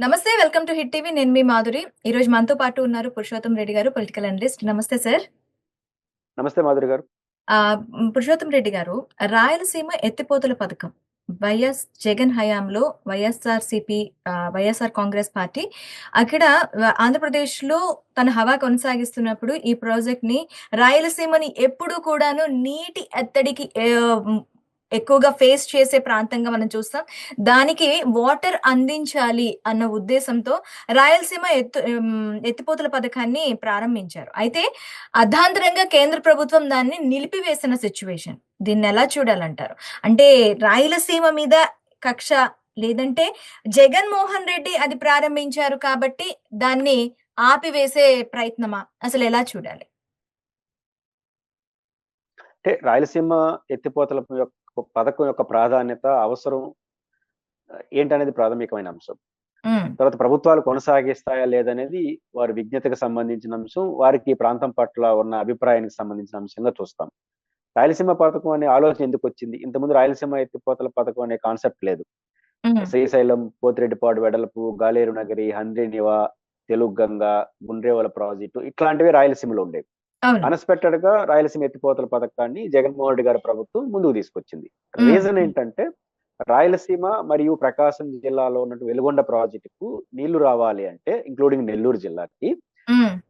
నమస్తే welcome to hit TV. నేను మీ మాధురి. ఈ రోజు మనతో పాటు ఉన్నారు పురుషోత్తం రెడ్డి గారు పొలిటికల్ అనలిస్ట్. నమస్తే సార్. నమస్తే మాధురి గారు. పురుషోత్తం రెడ్డి గారు రాయలసీమ ఎత్తిపోతల పథకం. వైఎస్ జగన్ హయాంలో YSR CP YSR Congress party అక్కడ వ- ఆంధ్రప్రదేశ్లో తన హవా కొనసాగిస్తున్నప్పుడు ఈ ప్రాజెక్ట్ని రాయలసీమని ఎప్పుడూ కూడాను నీటి ఎత్తడికి ఎక్కువగా ఫేస్ చేసే ప్రాంతంగా మనం చూస్తాం. దానికి వాటర్ అందించాలి అన్న ఉద్దేశంతో రాయలసీమ ఎత్తు ఎత్తిపోతుల ఎత్తిపోతల పథకాన్ని ప్రారంభించారు. అయితే అర్ధాంతరంగా కేంద్ర ప్రభుత్వం దాన్ని నిలిపివేసిన సిచ్యువేషన్ దీన్ని ఎలా చూడాలంటారు? అంటే రాయలసీమ మీద కక్ష లేదంటే జగన్మోహన్ రెడ్డి అది ప్రారంభించారు కాబట్టి దాన్ని ఆపివేసే ప్రయత్నమా? అసలు ఎలా చూడాలి? అంటే రాయలసీమ ఎత్తిపోతల యొక్క పథకం యొక్క ప్రాధాన్యత అవసరం ఏంటనేది ప్రాథమికమైన అంశం. తర్వాత ప్రభుత్వాలు కొనసాగిస్తాయా లేదనేది వారి విజ్ఞతకు సంబంధించిన అంశం వారికి ప్రాంతం పట్ల ఉన్న అభిప్రాయానికి సంబంధించిన అంశంగా చూస్తాం. రాయలసీమ పథకం అనే ఆలోచన ఎందుకు వచ్చింది? ఇంతకుముందు రాయలసీమ ఎత్తిపోతల పథకం అనే కాన్సెప్ట్ లేదు. శ్రీశైలం పోతిరెడ్డిపాడు వెడల్పు గాలేరు నగరి హంద్రీనివా తెలుగు గంగ గుండ్రేవల ప్రాజెక్టు ఇట్లాంటివి రాయలసీమలో ఉండేవి. అవును. అన్ఎక్స్పెక్టెడ్గా రాయలసీమ ఎత్తిపోతల పథకాన్ని జగన్మోహన్ రెడ్డి గారి ప్రభుత్వం ముందుకు తీసుకొచ్చింది. రీజన్ ఏంటంటే రాయలసీమ మరియు ప్రకాశం జిల్లాలో ఉన్న వెలుగొండ ప్రాజెక్టుకు నీళ్ళు రావాలి అంటే ఇంక్లూడింగ్ నెల్లూరు జిల్లాకి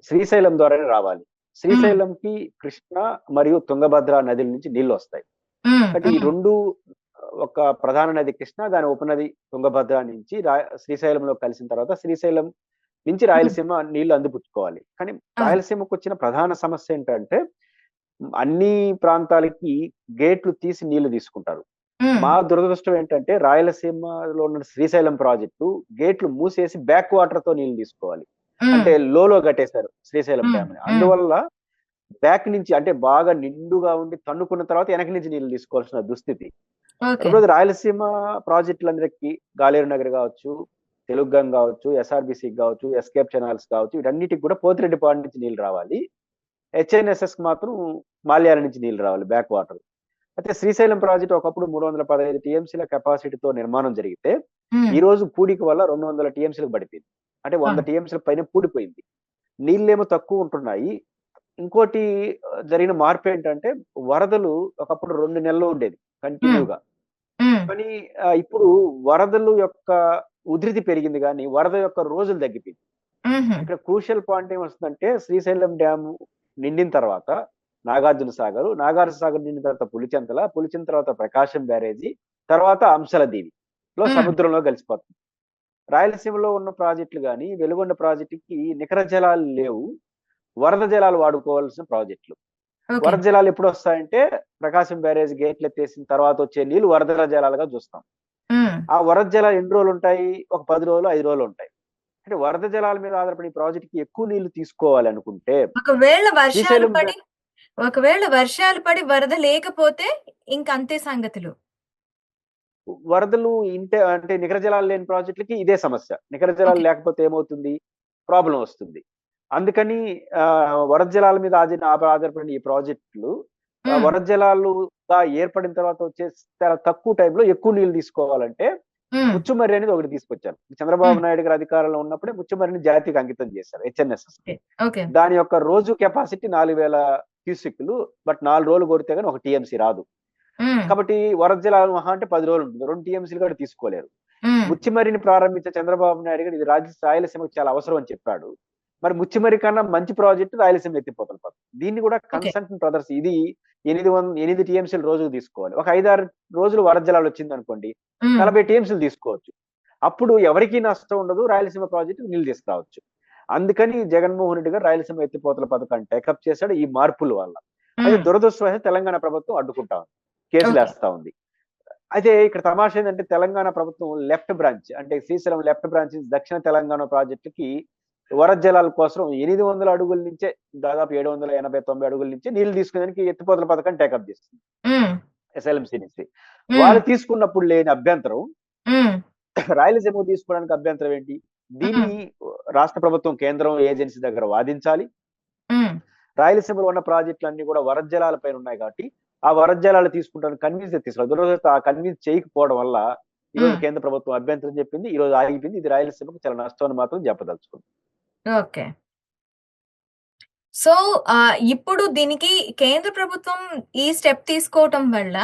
శ్రీశైలం ద్వారానే రావాలి. శ్రీశైలంకి కృష్ణ మరియు తుంగభద్ర నదుల నుంచి నీళ్ళు వస్తాయి. అంటే ఈ రెండు ఒక ప్రధాన నది కృష్ణ దాని ఉపనది తుంగభద్ర నుంచి శ్రీశైలంలో కలిసిన తర్వాత శ్రీశైలం నుంచి రాయలసీమ నీళ్ళు అందిపుచ్చుకోవాలి. కానీ రాయలసీమకు వచ్చిన ప్రధాన సమస్య ఏంటంటే అన్ని ప్రాంతాలకి గేట్లు తీసి నీళ్ళు తీసుకుంటారు. మా దురదృష్టం ఏంటంటే రాయలసీమలో ఉన్న శ్రీశైలం ప్రాజెక్టు గేట్లు మూసేసి బ్యాక్ వాటర్తో నీళ్ళు తీసుకోవాలి. అంటే లోలో కట్టేశారు శ్రీశైలం. డ్యామ్ని అందువల్ల బ్యాక్ నుంచి అంటే బాగా నిండుగా ఉండి తన్నుకున్న తర్వాత వెనక నుంచి నీళ్ళు తీసుకోవాల్సిన దుస్థితి. రాయలసీమ ప్రాజెక్టులందరికీ గాలేరు నగర్ కావచ్చు తెలుగు గంగ కావచ్చు ఎస్ఆర్బిసి కావచ్చు ఎస్కేప్ కెనాల్స్ కావచ్చు వీటన్నిటికి కూడా పోతిరెడ్డిపాడు నుంచి నీళ్ళు రావాలి. హెచ్ఎన్ఎస్ఎస్కి మాత్రం మాల్యాల నుంచి నీళ్ళు రావాలి బ్యాక్ వాటర్. అయితే శ్రీశైలం ప్రాజెక్ట్ ఒకప్పుడు మూడు వందల పదహైదు టీఎంసీల కెపాసిటీతో నిర్మాణం జరిగితే ఈ రోజు పూడిక వల్ల రెండు వందల టీఎంసీలకు పడిపోయింది. అంటే వంద. టీఎంసీల పైన పూడిపోయింది. నీళ్ళేమో తక్కువ ఉంటున్నాయి. ఇంకోటి జరిగిన మార్పు ఏంటంటే వరదలు ఒకప్పుడు రెండు నెలలు ఉండేది కంటిన్యూగా. కానీ ఇప్పుడు వరదలు యొక్క ఉధృతి పెరిగింది కానీ వరద యొక్క రోజులు తగ్గిపోయింది. ఇక్కడ క్రూషియల్ పాయింట్ ఏమొస్తుందంటే శ్రీశైలం డ్యామ్ నిండిన తర్వాత నాగార్జున సాగర్ నాగార్జున సాగర్ నిండిన తర్వాత పులిచెంతల పులిచిన తర్వాత ప్రకాశం బ్యారేజీ తర్వాత అంశల దీవి లో. సముద్రంలో కలిసిపోతుంది. రాయలసీమలో ఉన్న ప్రాజెక్టులు కానీ వెలుగొండ ప్రాజెక్టుకి నికర జలాలు లేవు. వరద జలాలు వాడుకోవాల్సిన ప్రాజెక్టులు. వరద జలాలు ఎప్పుడు వస్తాయంటే ప్రకాశం బ్యారేజ్ గేట్లు ఎత్తేసిన తర్వాత వచ్చే నీళ్ళు వరద జలాలుగా చూస్తాం. ఆ వరద జలాలు ఎన్ని రోజులు ఉంటాయి? ఒక పది రోజులు ఐదు రోజులు ఉంటాయి. అంటే వరద జలాల మీద ఆధారపడి ప్రాజెక్ట్కి ఎక్కువ నీళ్ళు తీసుకోవాలి అనుకుంటే ఒకవేళ వర్షాలు పడి ఒకవేళ వర్షాలు పడి వరద లేకపోతే ఇంక అంతే సంగతులు. వరదలు ఇంటే అంటే నికర జలాలు లేని ప్రాజెక్టులకి ఇదే సమస్య. నికర జలాలు. లేకపోతే ఏమవుతుంది? ప్రాబ్లం వస్తుంది. అందుకని వరద జలాల మీద ఆధార ఆధారపడిన ఈ ప్రాజెక్టులు జలాలుగా ఏర్పడిన తర్వాత వచ్చే చాలా తక్కువ టైంలో ఎక్కువ నీళ్ళు తీసుకోవాలంటే ముచ్చుమర్రి అనేది ఒకటి తీసుకొచ్చారు. చంద్రబాబు. నాయుడు గారు అధికారంలో ఉన్నప్పుడే ముచ్చుమర్రిని జాతికి అంకితం చేశారు హెచ్ఎన్ఎస్ఎస్ ఓకే దాని యొక్క రోజు కెపాసిటీ నాలుగు వేల క్యూసిక్లు బట్ నాలుగు రోజులు కొడితే కానీ ఒక టీఎంసీ రాదు. కాబట్టి వరద జలాలు మహా అంటే పది రోజులు ఉంటుంది. రెండు టీఎంసీలు కూడా తీసుకోలేరు. ముచ్చిమరిని ప్రారంభించే చంద్రబాబు నాయుడు గారు ఇది రాజ్య రాయలసీమకు చాలా అవసరం అని చెప్పాడు. మరి ముచ్చిమరి కన్నా మంచి ప్రాజెక్టు రాయలసీమ ఎత్తిపోతల పథకం దీన్ని కూడా కన్సల్టెంట్ బ్రదర్స్ ఇది ఎనిమిది వంద ఎనిమిది టీఎంసీలు రోజుకు తీసుకోవాలి. ఒక ఐదారు రోజులు వరద జలాలు వచ్చింది అనుకోండి నలభై టీఎంసీలు తీసుకోవచ్చు. అప్పుడు ఎవరికీ నష్టం ఉండదు రాయలసీమ ప్రాజెక్టు నీళ్ళు తీసుకురావచ్చు. అందుకని జగన్మోహన్ రెడ్డి గారు రాయలసీమ ఎత్తిపోతల పథకాన్ని టేకప్ చేశాడు ఈ మార్పుల వల్ల. ఉమ్, దురదృష్టమైన తెలంగాణ ప్రభుత్వం అడ్డుకుంటా ఉంది కేసులు. వేస్తా ఉంది. అయితే ఇక్కడ తమాషా ఏంటంటే తెలంగాణ ప్రభుత్వం లెఫ్ట్ బ్రాంచ్ అంటే శ్రీశైలం లెఫ్ట్ బ్రాంచ్ దక్షిణ తెలంగాణ ప్రాజెక్టుకి వరద జలాల కోసం ఎనిమిది వందల అడుగుల నుంచే దాదాపు ఏడు వందల ఎనభై తొంభై అడుగుల నుంచి నీళ్ళు తీసుకునేదానికి ఎత్తిపోతల పథకం టేకప్ చేస్తుంది. ఎస్ఎల్ఎంసీ నుంచి. వాళ్ళు తీసుకున్నప్పుడు లేని అభ్యంతరం రాయలసీమ తీసుకోవడానికి అభ్యంతరం ఏంటి? దీన్ని రాష్ట్ర ప్రభుత్వం కేంద్రం ఏజెన్సీ దగ్గర వాదించాలి. రాయలసీమలో ఉన్న ప్రాజెక్టులు అన్ని కూడా వరద జలాల పైన ఉన్నాయి కాబట్టి ఆ వరద జలాలు తీసుకుంటాను కన్విన్స్ తీసుకోవాలి దురదృష్ట ఆ కన్విన్స్ చేయకపోవడం వల్ల ఈ రోజు. కేంద్ర ప్రభుత్వం అభ్యంతరం చెప్పింది ఈ రోజు ఆగిపోయింది. ఇది రాయలసీమకు చాలా నష్టం అని మాత్రం చెప్పదలుచుకుంది. ఓకే సో ఆహ్, ఇప్పుడు దీనికి కేంద్ర ప్రభుత్వం ఈ స్టెప్ తీసుకోవటం వల్ల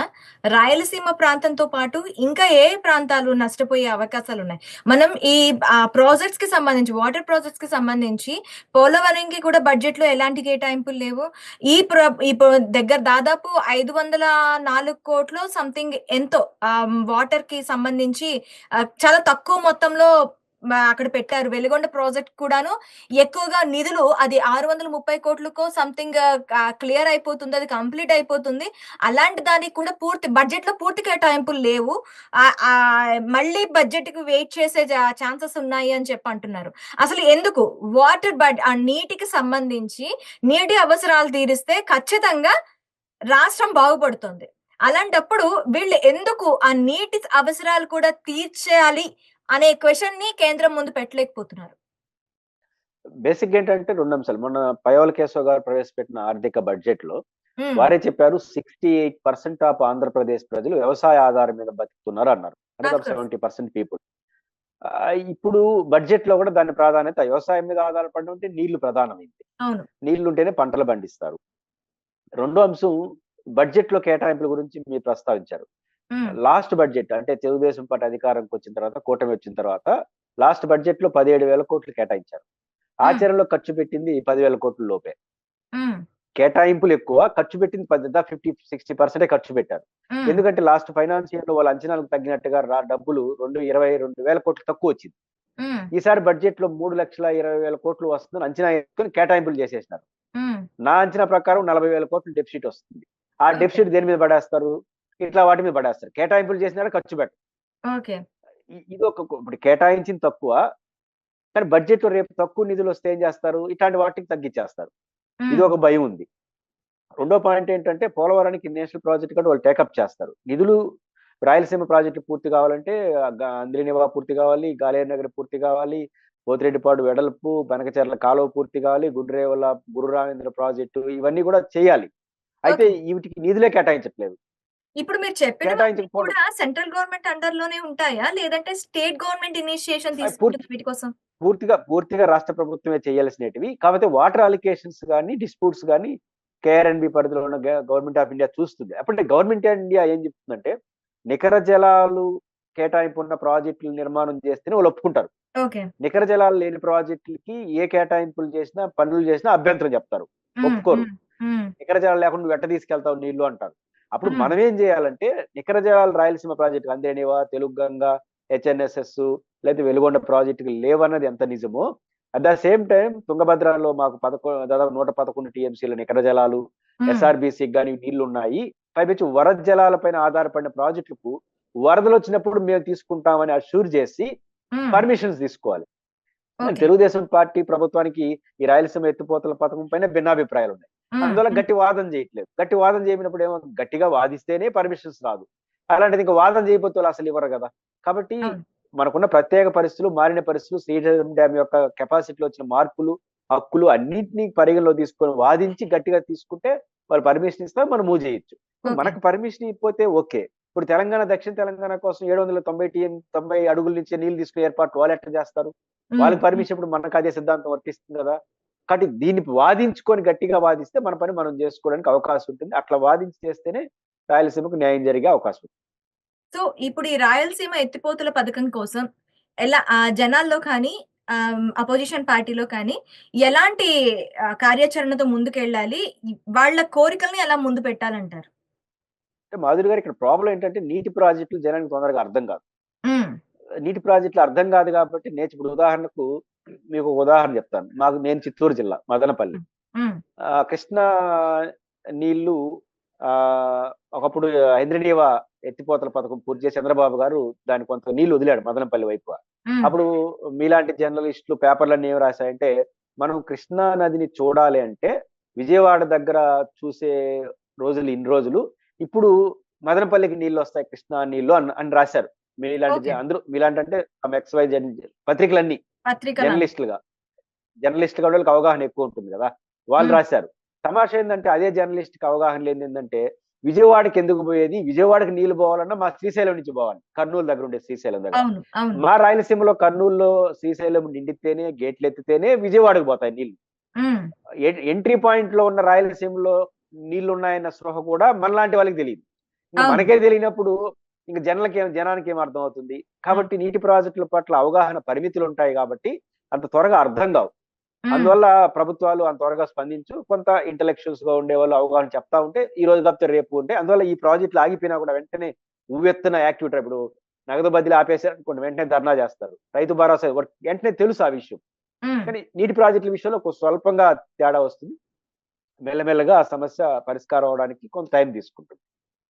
రాయలసీమ ప్రాంతంతో పాటు ఇంకా ఏ ప్రాంతాలు నష్టపోయే అవకాశాలున్నాయి? మనం ఈ ఆహ్, ప్రాజెక్ట్స్‌కి సంబంధించి వాటర్ ప్రాజెక్ట్స్‌కి సంబంధించి పోలవరంకి కూడా బడ్జెట్‌లో ఎలాంటి కేటాయింపులు లేవు. ఈ ప్ర దాదాపు ఐదు దగ్గర దాదాపు 504,00,00,000 సంథింగ్ ఎంతో ఆహ్, వాటర్‌కి సంబంధించి ఆహ్, చాలా తక్కువ మొత్తంలో అక్కడ పెట్టారు. వెలుగొండ ప్రాజెక్ట్ కూడాను ఎక్కువగా నిధులు అది 630,00,00,000కో సంథింగ్ క్లియర్ అయిపోతుంది. అది కంప్లీట్ అయిపోతుంది. అలాంటి దానికి కూడా పూర్తి బడ్జెట్‌లో పూర్తి కేటాయింపులు లేవు. మళ్ళీ బడ్జెట్ మళ్ళీ బడ్జెట్‌కి వెయిట్ చేసే ఛాన్సెస్ ఉన్నాయి అని చెప్పి అంటున్నారు. అసలు ఎందుకు? వాటర్ బడ్ ఆ నీటికి సంబంధించి నీటి అవసరాలు తీరిస్తే ఖచ్చితంగా రాష్ట్రం బాగుపడుతుంది. అలాంటప్పుడు వీళ్ళు ఎందుకు ఆ నీటి అవసరాలు కూడా తీర్చేయాలి అనే క్వెషన్‌ని కేంద్రం ముందు పెట్టలేకపోతున్నారు? బేసిక్‌గా ఏంటంటే 2 అంశాలు. మొన్న పయ్యావుల కేశవ్ గారు ప్రవేశపెట్టిన ఆర్థిక బడ్జెట్‌లో హ్మ్. వారే చెప్పారు 68% ఆఫ్ ఆంధ్రప్రదేశ్ ప్రజలు వ్యవసాయ ఆధారం మీద బతుకుతున్నారు అన్నారు. కోర్స్. 70% పీపుల్. ఇప్పుడు బడ్జెట్‌లో కూడా దాని ప్రాధాన్యత వ్యవసాయం మీద ఆధారపడడం అంటే నీళ్ళు ప్రధానమైంది. నీళ్ళు ఉంటేనే పంటలు పండిస్తారు. రెండో అంశం బడ్జెట్‌లో కేటాయింపుల గురించి మీరు ప్రస్తావించారు. లాస్ట్ బడ్జెట్ అంటే తెలుగుదేశం పార్టీ అధికారంకి వచ్చిన తర్వాత కూటమి వచ్చిన తర్వాత లాస్ట్ బడ్జెట్‌లో 17,000,00,00,000 కేటాయించారు. హ్మ్. ఆచరణలో ఖర్చు పెట్టింది 10,000,00,00,000 లోపే. హ్మ్. కేటాయింపులు ఎక్కువ. ఖర్చు పెట్టింది ప దాదాపు 50, 60% ఖర్చు పెట్టారు. ఎందుకంటే లాస్ట్ ఫైనాన్స్ ఇయర్‌లో వాళ్ళ అంచనాలకు తగ్గినట్టుగా రా డబ్బులు 2, 22,000,00,00,000 తక్కువ వచ్చింది. ఈసారి బడ్జెట్‌లో 3,20,000,00,00,000 వస్తుందని అంచనా వేసుకొని కేటాయింపులు చేసేసినారు. నా అంచనా ప్రకారం 40,000,00,00,000 డెఫిసిట్ వస్తుంది. ఆ. డెఫిసిట్ దేని మీద పడేస్తారు? ఇట్లా వాటి మీద పడేస్తారు. కేటాయింపులు చేసినారు ఖర్చు పెట్టరు. ఓకే. ఇ ఇదొక కొ ఇప్పుడు కేటాయించింది తక్కువ. కానీ బడ్జెట్‌లో రేపు తక్కువ నిధులు వస్తే ఏం చేస్తారు? ఇట్లాంటి వాటికి తగ్గించేస్తారు. హ్మ్. ఇదొక భయం ఉంది. రెండో పాయింట్ ఏంటంటే పోలవరానికి నేషనల్ ప్రాజెక్ట్ కూడా వాళ్ళు టేకప్ చేస్తారు. నిధులు రాయలసీమ ప్రాజెక్టులు పూర్తి కావాలంటే అంద్రినివా పూర్తి కావాలి, గాలేరు నగర్ పూర్తి కావాలి, పోతిరెడ్డిపాడు వెడల్పు, బనకచెర్ల కాలువ పూర్తి కావాలి, గుండ్రేవల గురు రామేంద్ర ప్రాజెక్టు ఇవన్నీ కూడా చేయాలి. అయితే. వీటికి నిధులే కేటాయించట్లేదు. ఇప్పుడు మీరు కేటాయించకపోవడం కూడా సెంట్రల్ గవర్నమెంట్ అండర్‌లోనే ఉంటాయా? లేదంటే స్టేట్ గవర్నమెంట్ ఇనిషియేషన్ తీసుకుంటుందా వీటి కోసం? పూర్తిగా పూర్తిగా రాష్ట్ర ప్రభుత్వమే చేయాల్సినేటివి. కాకపోతే వాటర్ అలికేషన్స్ గాని, డిస్ప్యూట్స్ గాని కేఆర్ఎంబీ పరిధిలో ఉన్న గవర్నమెంట్ ఆఫ్ ఇండియా చూస్తుంది. అప్పుడంటే గవర్నమెంట్ ఆఫ్ ఇండియా ఏం చెప్తుందంటే నికర జలాలు కేటాయింపు ఉన్న ప్రాజెక్టులు నిర్మాణం చేస్తేనే వాళ్ళు ఒప్పుకుంటారు. నికర జలాలు లేని ప్రాజెక్టులకి ఏ కేటాయింపులు చేసినా, పనులు చేసినా అభ్యంతరం చెప్తారు. ఒప్పుకోరు. నికర జలాలు లేకుండా నువ్వు ఎట్ట తీసుకెళ్తావు నీళ్ళు అంటారు. అప్పుడు. మనం ఏం చేయాలంటే నికర జలాలు రాయలసీమ ప్రాజెక్టు అంద్రేనివా, తెలుగుగంగ, హెచ్ఎన్ఎస్ఎస్ లేదా వెలుగొండ ప్రాజెక్టులు లేవన్నది ఎంత నిజమో అట్ ద సేమ్ టైం తుంగభద్రలో మాకు పదకొ దాదాపు 111 టీఎంసీల నికర జలాలు, హ్మ్. ఎస్ఆర్‌బీసీకి గాని నీళ్ళున్నాయి. పైపెచ్చు వరద జలాలపైన ఆధారపడిన ప్రాజెక్టులకు వరదలొచ్చినప్పుడు మేము తీసుకుంటామని అష్యూర్ చేసి. పర్మిషన్స్ తీసుకోవాలి. తెలుగుదేశం పార్టీ ప్రభుత్వానికి ఈ రాయలసీమ ఎత్తిపోతల పథకం పైన భిన్నాభిప్రాయాలున్నాయి. హ్మ్. అందువల్ల. గట్టి వాదన చేయట్లేదు. గట్టి వాదన చేయనప్పుడు ఏమో గట్టిగా వాదిస్తేనే పర్మిషన్స్ రాదు. అలాంటిది ఇంక వాదన చేయకపోతే వాళ్ళు అసలు ఇవ్వరు కదా! కాబట్టి. మనకున్న ప్రత్యేక పరిస్థితులు, మారిన పరిస్థితులు, శ్రీశైలం డ్యామ్ యొక్క కెపాసిటీలో వచ్చిన మార్పులు, హక్కులు అన్నిటిని పరిగణలోకి తీసుకొని వాదించి గట్టిగా తీసుకుంటే వాళ్ళు పర్మిషన్ ఇస్తారు. మనం మూవ్ చేయొచ్చు. మనకు పర్మిషన్ ఇవ్వకపోతే ఓకే. ఇప్పుడు తెలంగాణ దక్షిణ తెలంగాణ కోసం 790 టీఎం 90 అడుగుల నుంచి నీళ్ళు తీసుకునే ఏర్పాటు వాళ్ళు ఎట్లా చేస్తారు? వాళ్ళకి. పర్మిషన్ ఇప్పుడు మనకు అదే సిద్ధాంతం వర్తిస్తుంది కదా! కాబట్టి దీన్ని వాదించుకొని గట్టిగా వాదిస్తే మన పని మనం చేసుకోవడానికి అవకాశం ఉంటుంది. అట్లా వాదించి చేస్తేనే రాయలసీమకు న్యాయం జరిగే అవకాశం ఉంది. సో, ఇప్పుడు ఈ రాయలసీమ ఎత్తిపోతల పథకం కోసం ఎలా జనాల్లో కానీ అపోజిషన్ పార్టీలో కానీ ఎలాంటి కార్యాచరణతో ముందుకెళ్ళాలి? వాళ్ళ కోరికల్ని ఎలా ముందు పెట్టాలంటారు? అంటే మాధురి గారు ఇక్కడ ప్రాబ్లమ్ ఏంటంటే నీటి ప్రాజెక్టులు జనానికి తొందరగా అర్థం కాదు. నీటి ప్రాజెక్టులు అర్థం కాదు కాబట్టి నేను ఇప్పుడు ఉదాహరణకు మీకు ఒక ఉదాహరణ చెప్తాను. మాకు నేను చిత్తూరు జిల్లా మదనపల్లి. కృష్ణా నీళ్ళు ఆహ్, ఒకప్పుడు హైంద్రీనీవా ఎత్తిపోతల పథకం పూర్తి చేసి చంద్రబాబు గారు దానికి కొంత నీళ్ళు వదిలాడు మదనపల్లి వైపు. అప్పుడు మీలాంటి జర్నలిస్టులు పేపర్‌లన్నీ ఏమి రాసాయంటే మనం కృష్ణా నదిని చూడాలి అంటే విజయవాడ దగ్గర చూసే రోజులు ఇన్ని రోజులు. ఇప్పుడు మదనపల్లికి నీళ్ళొస్తాయి కృష్ణా నీళ్ళు అని అని రాశారు. మీలాంటి. అందరూ మీలాంటి అంటే ఎక్స్ వై పత్రికలన్నీ జర్నలిస్టులుగా. జర్నలిస్ట్‌లుగా ఉన్నోళ్ళకి అవగాహన ఎక్కువ ఉంటుంది కదా! వాళ్ళు. రాశారు. తమాషా ఏందంటే అదే జర్నలిస్ట్‌కి అవగాహన లేనిదేందంటే విజయవాడకి ఎందుకు పోయేది విజయవాడకి నీళ్ళు పోవాలన్నా మా శ్రీశైలం నుంచి పోవాలి కర్నూలు దగ్గర ఉండే శ్రీశైలం దగ్గర మా రాయలసీమలో కర్నూలులో శ్రీశైలం నిండితేనే గేట్లు ఎత్తితేనే విజయవాడకు పోతాయి నీళ్ళు ఎంట్రీ పాయింట్లో ఉన్న రాయలసీమలో నీళ్ళు ఉన్నాయన్న స్పృహ కూడా మనలాంటి వాళ్ళకి తెలియదు. మనకే తెలియనప్పుడు ఇంకా జనాలకి ఏం జనానికి ఏం అర్థం అవుతుంది కాబట్టి నీటి ప్రాజెక్టుల పట్ల అవగాహన పరిమితులు ఉంటాయి కాబట్టి అంత త్వరగా అర్థం కావు. అందువల్ల ప్రభుత్వాలు అంత త్వరగా స్పందించు కొంత ఇంటలెక్చువల్స్గా ఉండే వాళ్ళు అవగాహన చెప్తా ఉంటే ఈ రోజు తప్పితే రేపు ఉంటే అందువల్ల ఈ ప్రాజెక్టులు ఆగిపోయినా కూడా వెంటనే ఉవ్వెత్తున యాక్టివిటీ ఇప్పుడు నగదు బదిలీ ఆపేసారు అనుకోండి వెంటనే ధర్నా చేస్తారు. రైతు భరోసా. వెంటనే తెలుసు ఆ విషయం. కానీ నీటి ప్రాజెక్టుల విషయంలో కొంచెం స్వల్పంగా తేడా వస్తుంది. మెల్లమెల్లగా ఆ సమస్య పరిష్కారం అవడానికి కొంత టైం తీసుకుంటుంది.